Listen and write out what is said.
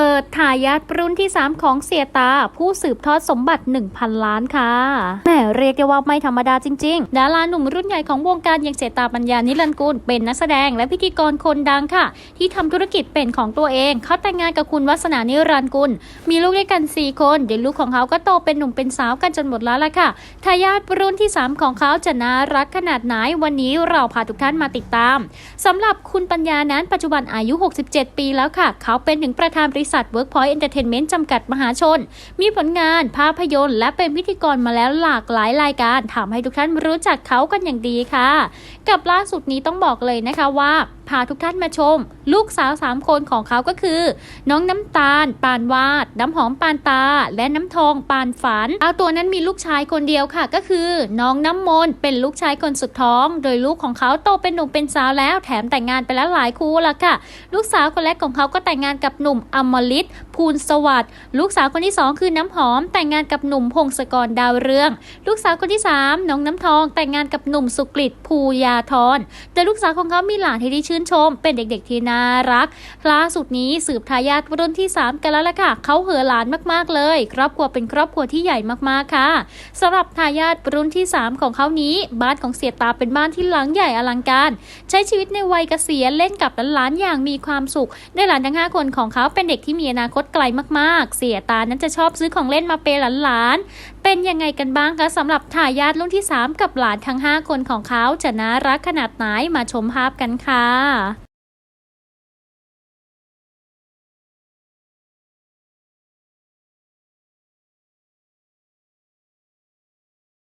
เปิดทายาทรุ่นที่ 3 ของเสียตา ผู้สืบทอดสมบัติ 1,000 ล้านค่ะแหมเรียกได้ว่าไม่ธรรมดาจริงๆ ดาราหนุ่มรุ่นใหญ่ของวงการอย่างเสียตาปัญญานิรันกุลเป็นนักแสดงและพิธีกรคนดังค่ะ ที่ทำธุรกิจเป็นของตัวเอง เขาแต่งงานกับคุณวัสนานิรันกุล มีลูกด้วยกัน 4 คนเดี๋ยวลูกของเขาก็โตเป็นหนุ่มเป็นสาวกันจนหมดแล้วล่ะค่ะทายาทรุ่นที่ 3 ของเขาจะน่ารักขนาดไหนวันนี้เราพาทุกท่านมาติดตามสำหรับคุณปัญญานั้นปัจจุบันอายุ 67 ปีแล้วค่ะ เขาเป็นถึงประธานบริษัท Workpoint Entertainment จำกัดมหาชน มีผลงานภาพยนตร์และเป็นพิธีกรมาแล้วหลากหลายรายการทำให้ทุกท่านรู้จักเขากันอย่างดีค่ะ กับล่าสุดนี้ต้องบอกเลยนะคะว่า พาทุกท่านมาชม ลูกสาว 3 คนของเขาก็คือ น้องน้ำตาล ปานวาด น้ำหอมปานตา และน้ำทองปานฝันเอาตัวนั้นมีลูกชายคนเดียวค่ะ ก็คือ น้องน้ำมนเป็นลูกชายคนสุดท้อง โดยลูกของเขาโตเป็นหนุ่มเป็นสาวแล้วแถมแต่งงานไปแล้วหลายคู่ละค่ะ ลูกสาวคนแรกของเขาก็แต่งงานกับหนุ่มอมฤต ภูลสวัสดิ์ลูกสาวคนที่สองคือน้ำหอม แต่งงานกับหนุ่มพงศกรดาวเรือง ลูกสาวคนที่สามน้องน้ำทอง แต่งงานกับหนุ่มสุกฤตภูยาธรแต่ลูกสาวของเขามีหลานที่ได้ชื่นชม เป็นเด็กๆที่น่ารักล่าสุดนี้สืบทายาทรุ่นที่ 3 กันแล้วล่ะค่ะเขาเหอหลานมากๆเลย ครอบครัวเป็นครอบครัวที่ใหญ่มากๆค่ะสำหรับทายาทรุ่นที่ 3 ของเขานี้ บ้านของเสียตาเป็นบ้านที่หลังใหญ่อลังการ ใช้ชีวิตในวัยเกษียณเล่นกับหลานๆอย่างมีความสุขโดยหลานทั้ง 5 คนของเขาเป็นเด็กที่มีอนาคตไกลมากๆ เสียตานั้นจะชอบซื้อของเล่นมาเปย์หลานๆ เป็นยังไงกันบ้างคะสำหรับทายาทรุ่นที่ 3 กับหลานทั้ง 5 คนของเขาจะน่ารักขนาดไหนมาชมภาพกันค่ะ